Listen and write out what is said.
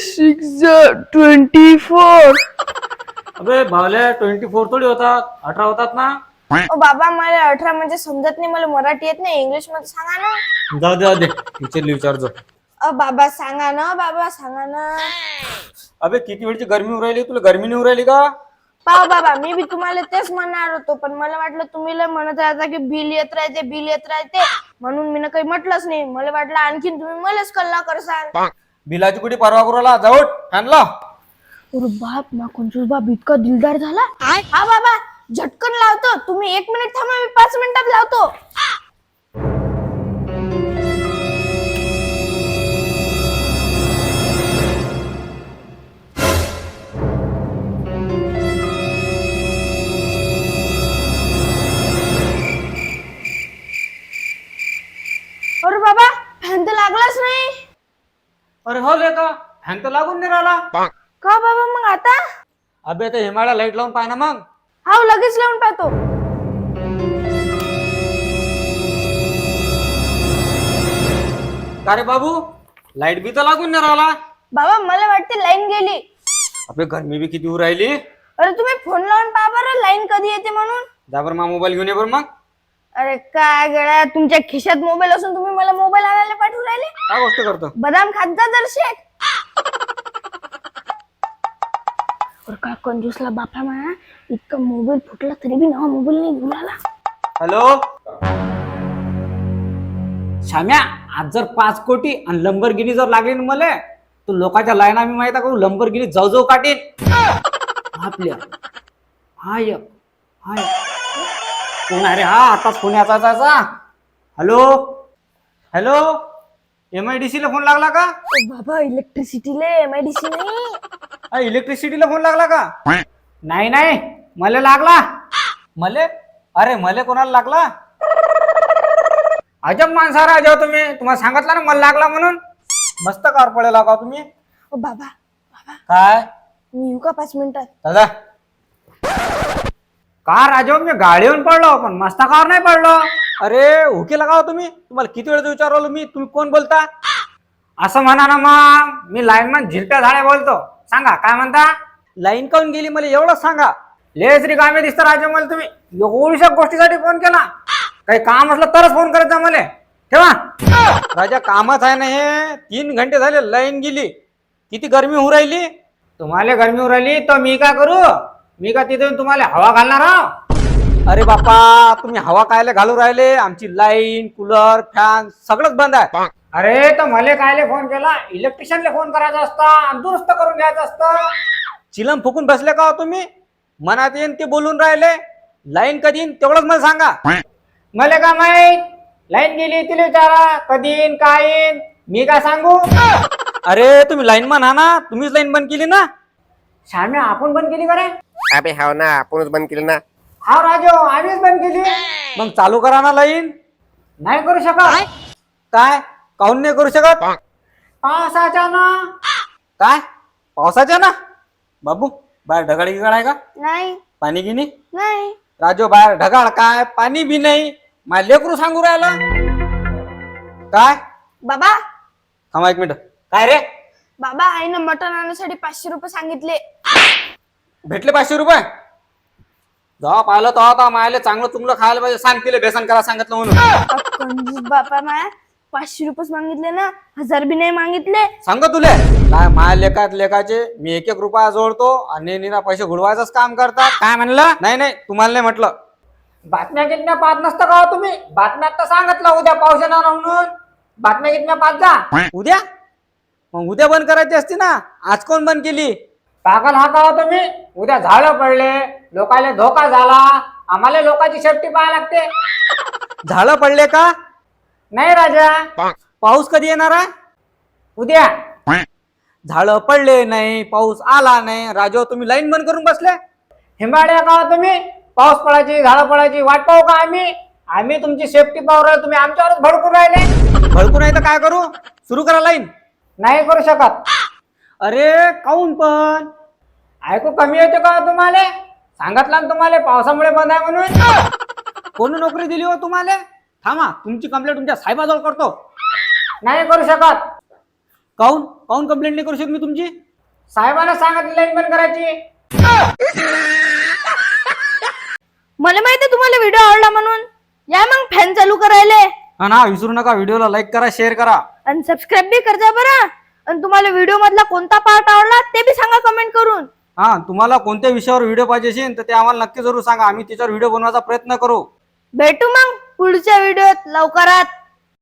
Six twenty four अबे भावल्या twenty four थोडी होतात अठरा होतात ना? ओ बाबा मला अठरा म्हणजे समजत नाही मला मराठी येत नाही इंग्लिशमध्ये सांगा ना. जाऊ दे जाऊ दे. टीचरला विचारजो अ बाबा सांगा ना बाबा सांगा ना. अबे किती वेळची गरमी होऊ राहिली? तुला गरमी नाही होऊ राहिली का? पाव बाबा मी बी तुम्हाला तेच म्हणणार होतो पण मला वाटलं तुम्ही लय म्हणत राहता की बिल येत राहते बिल येत राहते. म्हणून मी काही म्हटलंच नाही. मला वाटलं आणखीन तुम्ही मलाच कल्ला करसाल बिलाची कुठे परवा करू जाऊट आणला. अरे बाप ना कंजूस बाप इतका दिलदार झाला? हा बाबा झटकन लावतो. तुम्ही एक मिनिट थांबा मी पाच मिनिटात लावतो. अरे हो लेका फॅन तर लागून नाही राहिला का बाबा मग आता? अबे ते हिमालय लाइट लावून पाय ना मग. हा लगेच लावून पाहतो. का रे बाबू? लाइट बी तर लागून नाही राहिला बाबा मला वाटते लाईन गेली. अबे गरमी बी किती होऊ राहिली. अरे तुम्ही फोन लावून पहा बरं लाईन कधी येते म्हणून. जा बरं मा मोबाईल घेऊन ये बरं मग. अरे काय गड्या तुमच्या खिशात मोबाईल असून तुम्ही मला मोबाईल आणायला पाठवून राहिले? काय गोष्ट करतो? बदाम खात जा जर शेक अरे काय कंजूसला बापा म्हणा इतका मोबाईल फुटला तरी बी नवा मोबाईल नाही घेऊन आला. हॅलो? श्याम्या आज जर पाच कोटी आणि लंबरगिनी जर लागली ना मले तर लोकांच्या लाईना मी माहिती करू लंबरगिनी जाऊ जाऊ काढीन आपल्या. हाय हाय कोण आहे रे? हा आताच फोन याचा याचा hello hello M I D ला फोन लागला का? ओ बाबा इलेक्ट्रिसिटीले एमआयडीसी नाही इलेक्ट्रिसिटीला फोन लागला का? नाही नाही. मले लागला. मले? अरे मले कोणाला लागला? अजब माणसा राजा तुम्ही. तुम्हाला सांगितलं ना मला लागला म्हणून. मस्त कार पडेला का तुम्ही? ओ बाबा बाबा. काय? मी येऊ का पाच मिनिटात? दादा. कार राजा मी गाडीवरून पडलो पण मस्त कार नाही पडलो अरे हुकी लगाव तुम्ही। तुम्हाला किती वेळेस विचारवलं मी? तुम्ही कोण बोलता? असं म्हणा ना मग मी लाईनमॅन झिरप्या झाडे बोलतो. सांगा काय म्हणता? लाईन काऊन गेली मला एवढंच सांगा. लेस रिकामे दिसतं राजा मला तुम्ही. एवढ्या गोष्टीसाठी फोन केला. काही काम असलं तरच फोन करायचा मला. ठेवा. राजा कामच आहे ना हे? तीन घंटे झाले लाईन गेली. किती गरमी होऊ राहिली? तुम्हाला गरमी होऊ राहिली तर मी काय करू? मी का तिथे येऊन तुम्हाला हवा घालणार आहो अरे बापा तुम्ही हवा कायले घालू राहिले? आमची लाईन कूलर फॅन सगळंच बंद आहे. अरे तर मला कायले फोन केला? इलेक्ट्रिशियनला फोन करायचा असता आणि दुरुस्त करून घ्यायचं असतं? चिलम फुकून बसले का हो तुम्ही? मनात येईन ते बोलून राहिले. लाईन कधी येईन तेवढंच मला सांगा. मला का माहीत? लाईन गेली तिला विचारा. कधी येईन काय येईन? मी काय सांगू? अरे तुम्ही लाईन मन हा ना? तुम्हीच लाईन बंद केली ना? श्याम्या आपण बंद केली का रे? अबे हाव ना आपणच बंद केलं ना. हा राजो आम्हीच बंद केली. मग चालू करा ना लाईन. नाही करू शकत. काय? काहून नाही करू शकत? पावसाच्या ना. काय? पावसाच्या ना? बाबू बाहेर ढगाळ गिगाळ आहे का? नाही. पाणी गिनी? नाही. राजो बाहेर ढगाळ काय? पाणी बी नाही. माझ्या लेकरू सांगू राहिला. काय? बाबा. थांबा एक मिनिट. काय रे? बाबा आईनं मटण आणण्यासाठी पाचशे रुपये सांगितले. भेटले पाचशे रुपये? जेव्हा पाहिलं तेव्हा आता मायाला चांगलं चुंगलं खायला पाहिजे. सांग तिला बेसन करा सांगितलं म्हणून. कंजूस बापा माया पाचशे रुपयेच मागितले ना हजार बी नाही मागितले. सांग तुले. काय माया लेखात लेखाचे मी एक एक रुपया जोडतो आणि निरा पैसे घुडवायचंच काम करता काय म्हणलं? नाही नाही तुम्हाला नाही म्हटलं. बातम्या कितम्या पाहत नसतं का हो तुम्ही? बातम्यात तर सांगितलं उद्या पाऊस येणार म्हणून. बातम्या कितम्या पाहत जा. उद्या? मग उद्या बंद करायची असती ना. आज कोण बंद केली? पागल हा का हो तुम्ही? उद्या झाडं पडले लोकांना धोका झाला आम्हाला लोकांची सेफ्टी पाहायला लागते. झाडं पडले का? नाही राजा. पाऊस कधी येणार आहे? उद्या. झाडं पडले नाही पाऊस आला नाही. राजा तुम्ही लाईन बंद करून बसले? हिमाड्या का हो तुम्ही? पाऊस पडायची झाडं पडायची वाट पाहू का आम्ही? आम्ही तुमची सेफ्टी पाहू राहिलो तुम्ही आमच्यावरच भडकून राहिले. भडकून नाही तर काय करू? सुरू करा लाईन. नाही करू शकत. अरे काऊन पण? ऐकू कमी येते का तुम्हाला? सांगितलं ना तुम्हाला पावसामुळे बंद आहे म्हणून. कोण नोकरी दिली हो तुम्हाला? थांबा तुमची कंप्लेंट तुमच्या साहेबाजवळ करतो. नाही करू शकत. काऊन काऊन कंप्लेंट नाही करू शकत मी तुमची? साहेबांना सांगितलं लाईन बंद करायची. मला माहिती तुम्हाला व्हिडिओ आवडला म्हणून. या मग फॅन चालू करायले. हा ना विसरू नका व्हिडिओला लाईक करा शेअर करा. आणि सबस्क्राईब बी करजा बरं. आणि तुम्हाला व्हिडिओ मधला कोणता पार्ट आवडला ते बी सांगा कमेंट करून. हा तुम्हाला कोणत्या विषयावर व्हिडिओ पाहिजे असेल तर ते आम्हाला नक्की जरूर सांगा. आम्ही त्याच्यावर व्हिडिओ बनवायचा प्रयत्न करू. भेटू मग पुढच्या व्हिडिओत लवकरात.